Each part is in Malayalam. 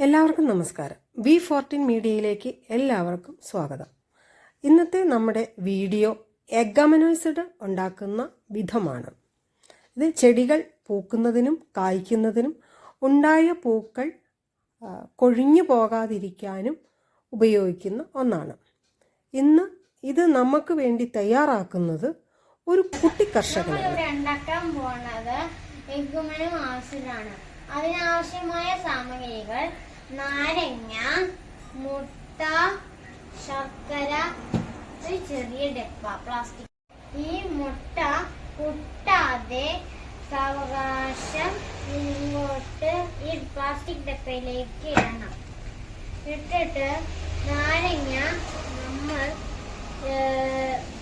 എല്ലാവർക്കും നമസ്കാരം. വി ഫോർട്ടീൻ മീഡിയയിലേക്ക് എല്ലാവർക്കും സ്വാഗതം. ഇന്നത്തെ നമ്മുടെ വീഡിയോ എഗമനോയ്സിഡ് ഉണ്ടാക്കുന്ന വിധമാണ്. ഇത് ചെടികൾ പൂക്കുന്നതിനും കായ്ക്കുന്നതിനും ഉണ്ടായ പൂക്കൾ കൊഴിഞ്ഞു പോകാതിരിക്കാനും ഉപയോഗിക്കുന്ന ഒന്നാണ്. ഇന്ന് ഇത് നമുക്ക് വേണ്ടി തയ്യാറാക്കുന്നത് ഒരു കുട്ടി ഉണ്ടാക്കാൻ പോകുന്നത് അതിനാവശ്യമായ സാമഗ്രികൾ നാരങ്ങ മുട്ട ശർക്കര ഒരു ചെറിയ ഡെപ്പ പ്ലാസ്റ്റിക്. ഈ മുട്ട പൊട്ടാതെ സാവകാശം ഇങ്ങോട്ട് ഈ പ്ലാസ്റ്റിക് ഡപ്പയിലേക്ക് ഇടണം. ഇട്ടിട്ട് നാരങ്ങ നമ്മൾ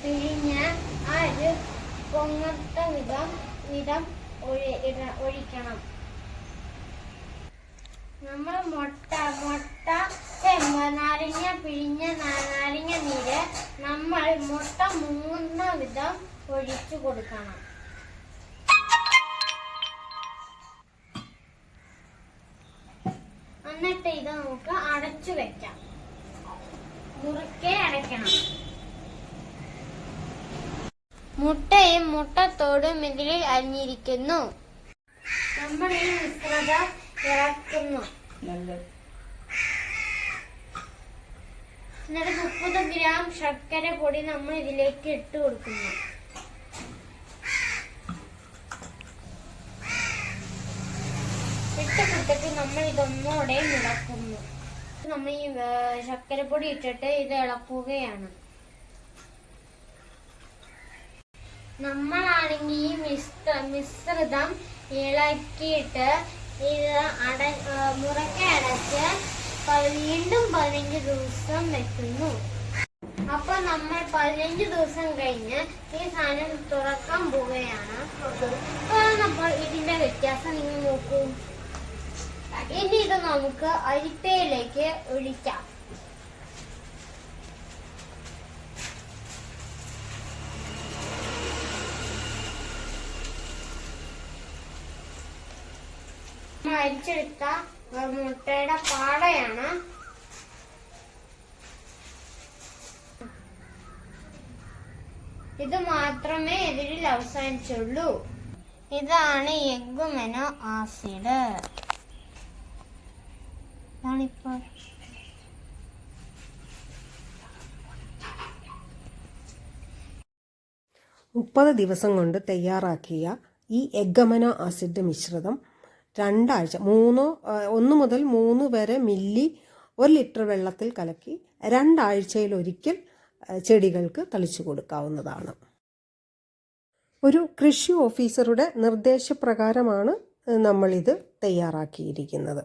പിഴിഞ്ഞ ആ ഒരു പൊങ്ങത്ത വിധം വിധം ഒഴിക്കണം. നമ്മൾ മുട്ട മുട്ട നാരങ്ങ പിഴിഞ്ഞ നാരങ്ങ നീര് നമ്മൾ മുട്ട മൂന്ന് വിധം ഒഴിച്ചു കൊടുക്കണം. എന്നിട്ട് ഇത് നമുക്ക് അടച്ചു വെക്കാം. മുറുക്കെ അടയ്ക്കണം. മുട്ടയും മുട്ടത്തോടും ഇതിൽ അരിഞ്ഞിരിക്കുന്നു. നമ്മൾ ഈ മിശ്രിതം എന്നിട്ട് മുപ്പത് ഗ്രാം ശർക്കര പൊടി നമ്മൾ ഇതിലേക്ക് ഇട്ട് കൊടുക്കുന്നു. ഇട്ട് കൊടുത്തിട്ട് നമ്മൾ ഇതൊന്നോടെ ഇളക്കുന്നു നമ്മൾ ഈ ശർക്കര ശർക്കരപ്പൊടി ഇട്ടിട്ട് ഇത് ഇളക്കുകയാണ്. നമ്മളാണെങ്കിൽ ഈ മിശ്ര മിശ്രിതം ഇളക്കിയിട്ട് ഇത് അട മുറക്കെ അടച്ച് വീണ്ടും പതിനഞ്ച് ദിവസം വെക്കുന്നു. അപ്പൊ നമ്മൾ പതിനഞ്ച് ദിവസം കഴിഞ്ഞ് ഈ സാധനം തുറക്കാൻ പോവുകയാണ്. അപ്പോൾ ഇതിന്റെ വ്യത്യാസം നിങ്ങൾ നോക്കൂ. ഇനി ഇത് നമുക്ക് അരിപ്പയിലേക്ക് ഒഴിക്കാം. അരിച്ചെടുത്ത മുട്ടയുടെ പാടയാണ്. ഇത് മാത്രമേ ഇതിൽ അവസാനിച്ചുള്ളൂ. ഇതാണ് എഗ്ഗുമെനോ ആസിഡ്. ഇതാണിപ്പോൾ മുപ്പത് ദിവസം കൊണ്ട് തയ്യാറാക്കിയ ഈ എഗ്ഗമനോ ആസിഡ് മിശ്രിതം രണ്ടാഴ്ച മൂന്നോ ഒന്ന് മുതൽ മൂന്ന് വരെ മില്ലി ഒരു ലിറ്റർ വെള്ളത്തിൽ കലക്കി രണ്ടാഴ്ചയിലൊരിക്കൽ ചെടികൾക്ക് തളിച്ചു കൊടുക്കാവുന്നതാണ്. ഒരു കൃഷി ഓഫീസറുടെ നിർദ്ദേശപ്രകാരമാണ് നമ്മളിത് തയ്യാറാക്കിയിരിക്കുന്നത്.